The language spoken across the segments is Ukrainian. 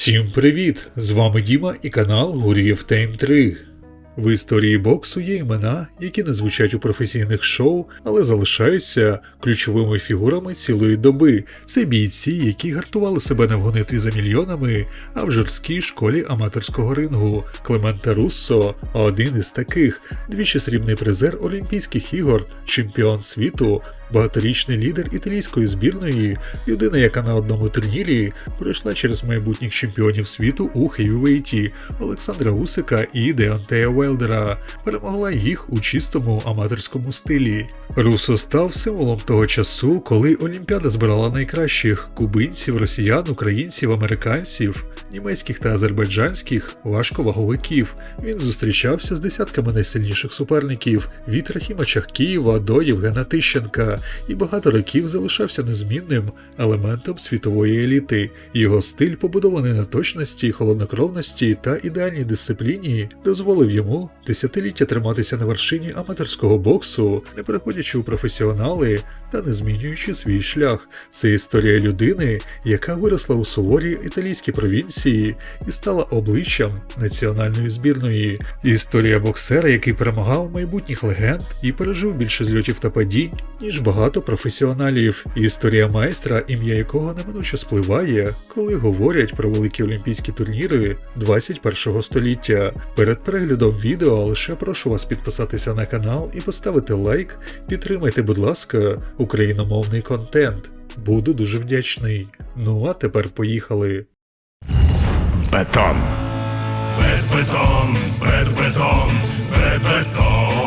Всім привіт! З вами Діма і канал Гур'єв Тайм 3. В історії боксу є імена, які не звучать у професійних шоу, але залишаються ключовими фігурами цілої доби. Це бійці, які гартували себе не в гонитві за мільйонами, а в жорсткій школі аматорського рингу. Клементе Руссо один із таких, двічі срібний призер Олімпійських ігор, чемпіон світу, багаторічний лідер італійської збірної, людина, яка на одному турнірі пройшла через майбутніх чемпіонів світу у хейвейті Олександра Усика і Деонтея Велдера, перемогла їх у чистому аматорському стилі. Русо став символом того часу, коли Олімпіада збирала найкращих кубинців, росіян, українців, американців, німецьких та азербайджанських важковаговиків. Він зустрічався з десятками найсильніших суперників від Рахіма Чахкієва до Євгена Тищенка і багато років залишався незмінним елементом світової еліти. Його стиль, побудований на точності, холоднокровності та ідеальній дисципліні, дозволив йому десятиліття триматися на вершині аматорського боксу, не переходячи у професіонали та не змінюючи свій шлях. Це історія людини, яка виросла у суворій італійській провінції і стала обличчям національної збірної. Історія боксера, який перемагав майбутніх легенд і пережив більше зльотів та падінь, ніж багато професіоналів. Історія майстра, ім'я якого неминуче спливає, коли говорять про великі олімпійські турніри 21 століття. Перед переглядом відео лише прошу вас підписатися на канал і поставити лайк. Підтримайте, будь ласка, україномовний контент. Буду дуже вдячний. Ну а тепер поїхали. Бетон. Бет-бетон, бет-бетон, бет-бетон.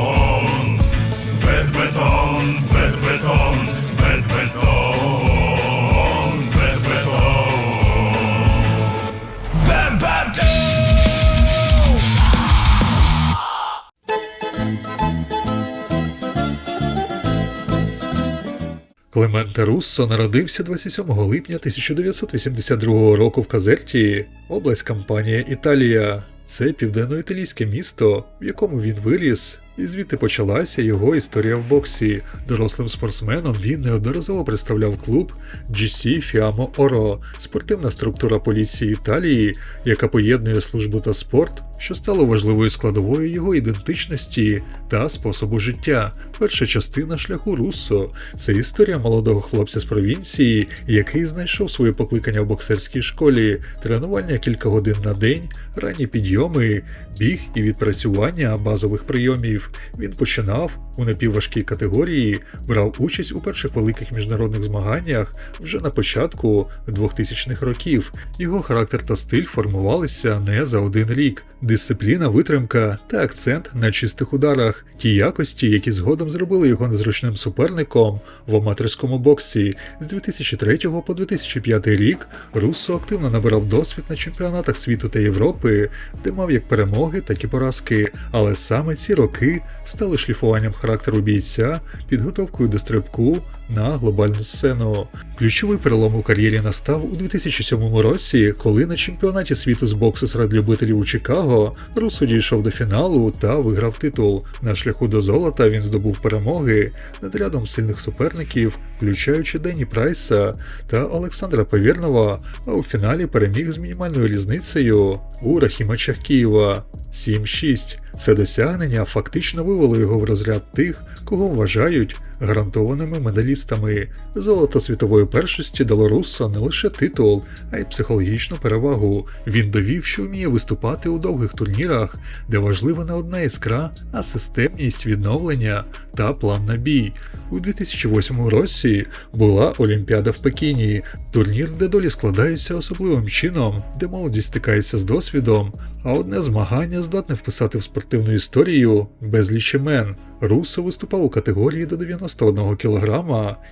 Клементе Руссо народився 27 липня 1982 року в Казерті, область Кампанія Італія. Це південно-італійське місто, в якому він виріс, і звідти почалася його історія в боксі. Дорослим спортсменом він неодноразово представляв клуб GC Fiamma Oro, спортивна структура поліції Італії, яка поєднує службу та спорт, що стало важливою складовою його ідентичності та способу життя. Перша частина шляху Руссо це історія молодого хлопця з провінції, який знайшов своє покликання в боксерській школі, тренування кілька годин на день, ранні підйоми, біг і відпрацювання базових прийомів. Він починав у напівважкій категорії, брав участь у перших великих міжнародних змаганнях вже на початку 2000-х років. Його характер та стиль формувалися не за один рік. Дисципліна, витримка та акцент на чистих ударах, ті якості, які згодом зробили його незручним суперником в аматорському боксі. З 2003 по 2005 рік Руссо активно набирав досвід на чемпіонатах світу та Європи, де мав як перемоги, так і поразки. Але саме ці роки стали шліфуванням характеру бійця, підготовкою до стрибку на глобальну сцену. Ключовий перелом у кар'єрі настав у 2007 році, коли на чемпіонаті світу з боксу серед любителів у Чикаго Руссо дійшов до фіналу та виграв титул. На шляху до золота він здобув перемоги над рядом сильних суперників, включаючи Дені Прайса та Олександра Повірнова, а у фіналі переміг з мінімальною різницею у Рахіма Чахкієва 7-6. Це досягнення фактично вивело його в розряд тих, кого вважають гарантованими медалістами. Золото світової першості дало Руссо не лише титул, а й психологічну перевагу. Він довів, що вміє виступати у довгих турнірах, де важлива не одна іскра, а системність відновлення та план на бій. У 2008 році була Олімпіада в Пекіні, турнір, де долі складаються особливим чином, де молодість стикається з досвідом, а одне змагання здатне вписати в спортивну історію безліч імен. Руссо виступав у категорії до 91 кг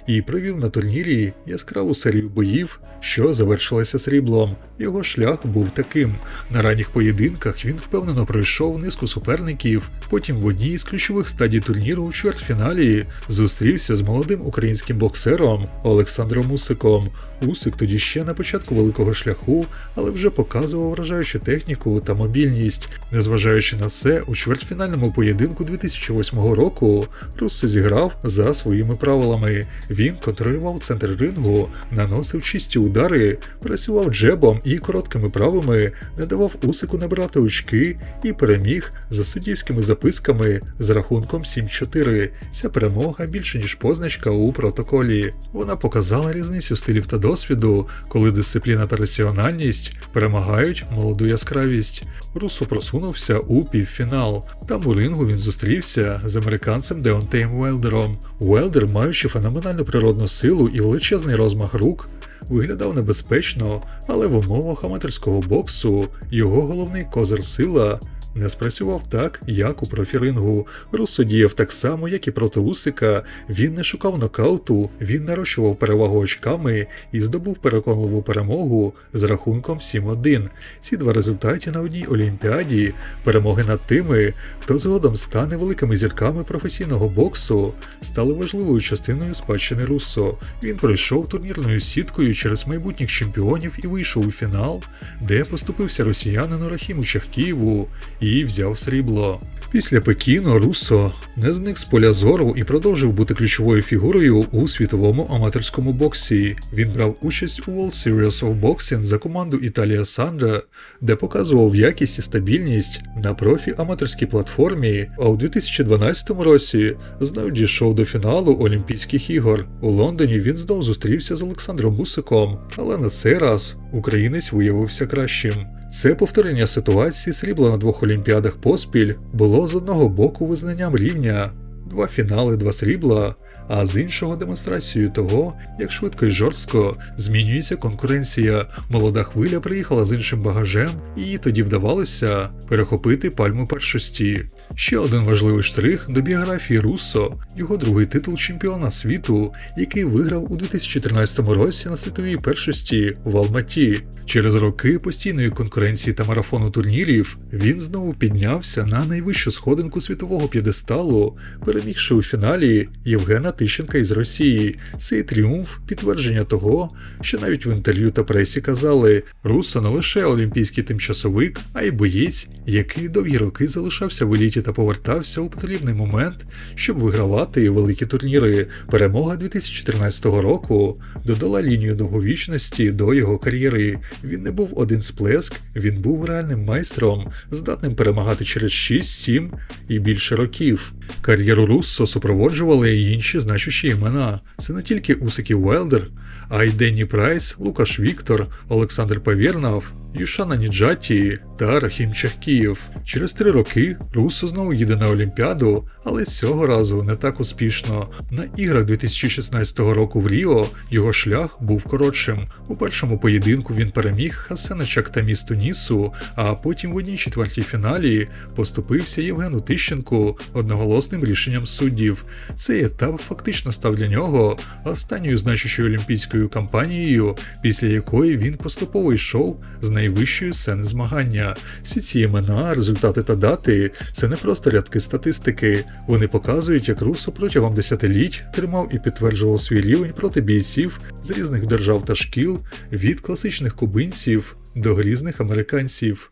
і провів на турнірі яскраву серію боїв, що завершилася сріблом. Його шлях був таким. На ранніх поєдинках він впевнено пройшов низку суперників. Потім в одній з ключових стадій турніру у чвертьфіналі зустрівся з молодим українським боксером Олександром Усиком. Усик тоді ще на початку великого шляху, але вже показував вражаючу техніку та мобільність. Незважаючи на це, у чвертьфінальному поєдинку 2008 року року Руссо зіграв за своїми правилами. Він контролював центр рингу, наносив чисті удари, працював джебом і короткими правими, не давав Усику набирати очки і переміг за суддівськими записками з рахунком 7-4. Ця перемога більше ніж позначка у протоколі. Вона показала різницю стилів та досвіду, коли дисципліна та раціональність перемагають молоду яскравість. Руссо просунувся у півфінал. Там у рингу він зустрівся з американцем Деонтеєм Уелдером. Уелдер, маючи феноменальну природну силу і величезний розмах рук, виглядав небезпечно, але в умовах аматорського боксу його головний козир сила не спрацював так, як у профірингу. Руссо діяв так само, як і проти Усика. Він не шукав нокауту, він нарощував перевагу очками і здобув переконливу перемогу з рахунком 7-1. Ці два результати на одній олімпіаді, перемоги над тими, хто згодом стане великими зірками професійного боксу, стали важливою частиною спадщини Руссо. Він пройшов турнірною сіткою через майбутніх чемпіонів і вийшов у фінал, де поступився росіянину Рахіму Чахкієву і взяв срібло. Після Пекіну Руссо не зник з поля зору і продовжив бути ключовою фігурою у світовому аматорському боксі. Він брав участь у World Series of Boxing за команду Італія Сандра, де показував якість і стабільність на профі аматорській платформі. А у 2012 році знов дійшов до фіналу Олімпійських ігор. У Лондоні він знов зустрівся з Олександром Бусиком, але на цей раз українець виявився кращим. Це повторення ситуації срібла на двох олімпіадах поспіль було з одного боку визнанням рівня, два фінали, два срібла, а з іншого демонстрацією того, як швидко і жорстко змінюється конкуренція. Молода хвиля приїхала з іншим багажем, і тоді вдавалося перехопити пальму першості. Ще один важливий штрих до біографії Руссо його другий титул чемпіона світу, який виграв у 2013 році на світовій першості в Алматі. Через роки постійної конкуренції та марафону турнірів він знову піднявся на найвищу сходинку світового п'єдесталу, перемігши у фіналі Євгена Тищенка із Росії. Цей тріумф підтвердження того, що навіть в інтерв'ю та пресі казали, Руссо не лише олімпійський тимчасовик, а й боєць, який довгі роки залишався в еліті та повертався у потрібний момент, щоб вигравати великі турніри. Перемога 2014 року додала лінію довговічності до його кар'єри. Він не був один сплеск, він був реальним майстром, здатним перемагати через 6, 7 і більше років. Кар'єру Руссо супроводжували й інші значущі імена. Це не тільки Усики Уелдер, а й Денні Прайс, Лукаш Віктор, Олександр Павєрнав, Юшана Ніджаті та Рахім Чахкієв. Через три роки Руссо знову їде на Олімпіаду, але цього разу не так успішно. На іграх 2016 року в Ріо його шлях був коротшим. У першому поєдинку він переміг Хасена Чактамі з Тунісу, а потім в одній четвертій фіналі поступився Євгену Тищенку одноголосним рішенням суддів. Цей етап фактично став для нього останньою значущою олімпійською кампанією, після якої він поступово йшов з найвищої сцени змагання. Всі ці імена, результати та дати це не просто рядки статистики. Вони показують, як Русо протягом десятиліть тримав і підтверджував свій рівень проти бійців з різних держав та шкіл, від класичних кубинців до грізних американців.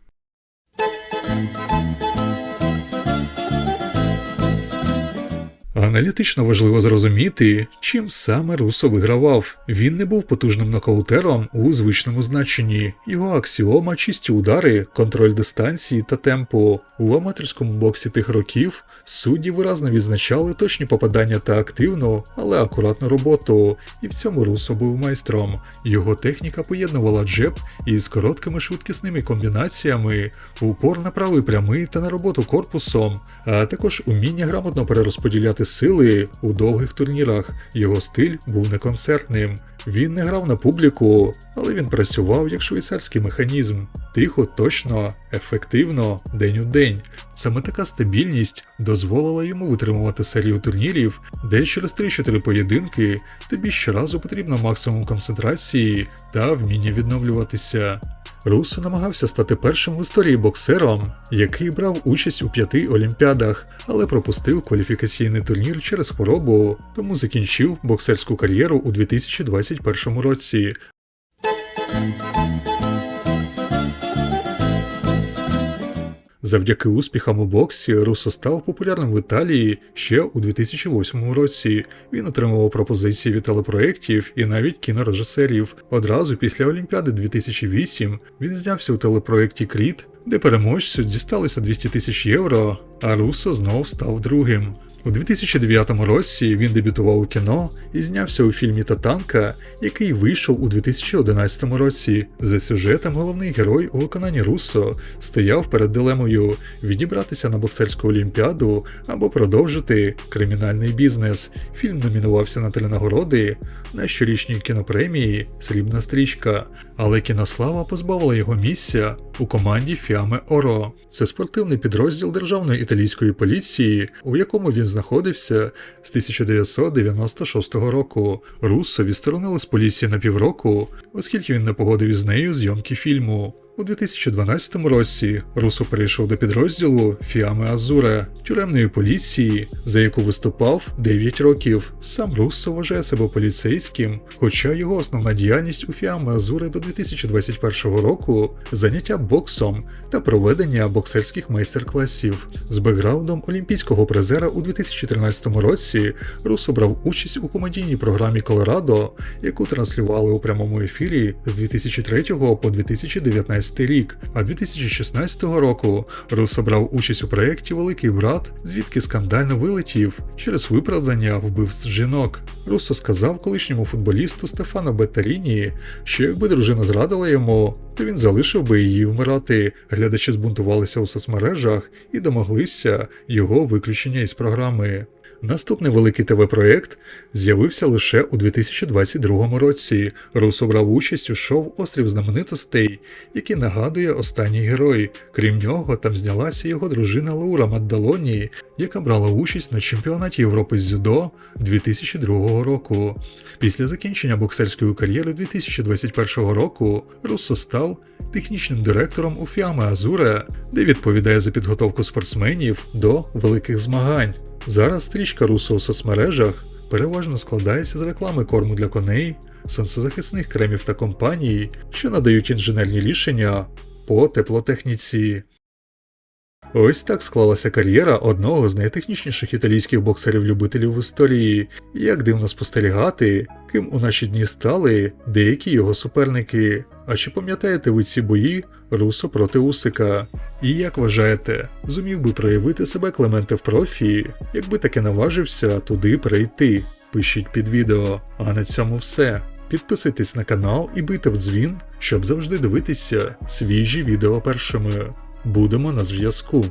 Аналітично важливо зрозуміти, чим саме Руссо вигравав. Він не був потужним нокаутером у звичному значенні. Його аксіома чисті удари, контроль дистанції та темпу. У аматорському боксі тих років судді виразно відзначали точні попадання та активну, але акуратну роботу. І в цьому Руссо був майстром. Його техніка поєднувала джеб із короткими швидкісними комбінаціями, упор на правий прямий та на роботу корпусом, а також уміння грамотно перерозподіляти сили у довгих турнірах. Його стиль був неконцертним. Він не грав на публіку, але він працював як швейцарський механізм. Тихо, точно, ефективно, день у день. Саме така стабільність дозволила йому витримувати серію турнірів, де через 3-4 поєдинки тобі щоразу потрібно максимум концентрації та вміння відновлюватися. Руссо намагався стати першим в історії боксером, який брав участь у п'яти олімпіадах, але пропустив кваліфікаційний турнір через хворобу, тому закінчив боксерську кар'єру у 2021 році. Завдяки успіхам у боксі Русо став популярним в Італії ще у 2008 році. Він отримував пропозиції від телепроєктів і навіть кінорежисерів. Одразу після Олімпіади 2008 він знявся у телепроєкті Кріт, де переможцю дісталося 200 тисяч євро, а Русо знов став другим. У 2009 році він дебютував у кіно і знявся у фільмі Татанка, який вийшов у 2011 році. За сюжетом головний герой у виконанні Руссо стояв перед дилемою відібратися на боксерську олімпіаду або продовжити кримінальний бізнес. Фільм номінувався на три на щорічній кінопремії Срібна стрічка, але кінослава позбавила його місця у команді Фіаме Оро. Це спортивний підрозділ Державної італійської поліції, у якому він знаходився з 1996 року. Руссо відсторонили з поліції на півроку, оскільки він не погодив із нею зйомки фільму. У 2012 році Русо перейшов до підрозділу Фіаме Азуре тюремної поліції, за яку виступав 9 років. Сам Руссо вважає себе поліцейським, хоча його основна діяльність у Фіаме Азуре до 2021 року заняття боксом та проведення боксерських майстер-класів. З бекграундом олімпійського призера у 2013 році Руссо брав участь у комедійній програмі Колорадо, яку транслювали у прямому ефірі з 2003 по 2019 рік, а 2016 року Руссо брав участь у проєкті Великий брат, звідки скандально вилетів через виправдання вбивств жінок. Руссо сказав колишньому футболісту Стефано Беттаріні, що якби дружина зрадила йому, то він залишив би її вмирати. Глядачі збунтувалися у соцмережах і домоглися його виключення із програми. Наступний великий ТВ-проєкт з'явився лише у 2022 році. Руссо брав участь у шоу Острів знаменитостей, який нагадує останній герой. Крім нього, там знялася його дружина Лаура Маддалоні, яка брала участь на чемпіонаті Європи з дзюдо 2002 року. Після закінчення боксерської кар'єри 2021 року Руссо став технічним директором у Фіаме Азуре, де відповідає за підготовку спортсменів до великих змагань. Зараз стрічка русу у соцмережах переважно складається з реклами корму для коней, сонцезахисних кремів та компаній, що надають інженерні рішення по теплотехніці. Ось так склалася кар'єра одного з найтехнічніших італійських боксерів-любителів в історії, як дивно спостерігати, ким у наші дні стали деякі його суперники. А чи пам'ятаєте ви ці бої Русо проти Усика? І як вважаєте, зумів би проявити себе Клементе в профі, якби таки наважився туди перейти? Пишіть під відео. А на цьому все. Підписуйтесь на канал і бийте в дзвін, щоб завжди дивитися свіжі відео першими. Будемо на зв'язку.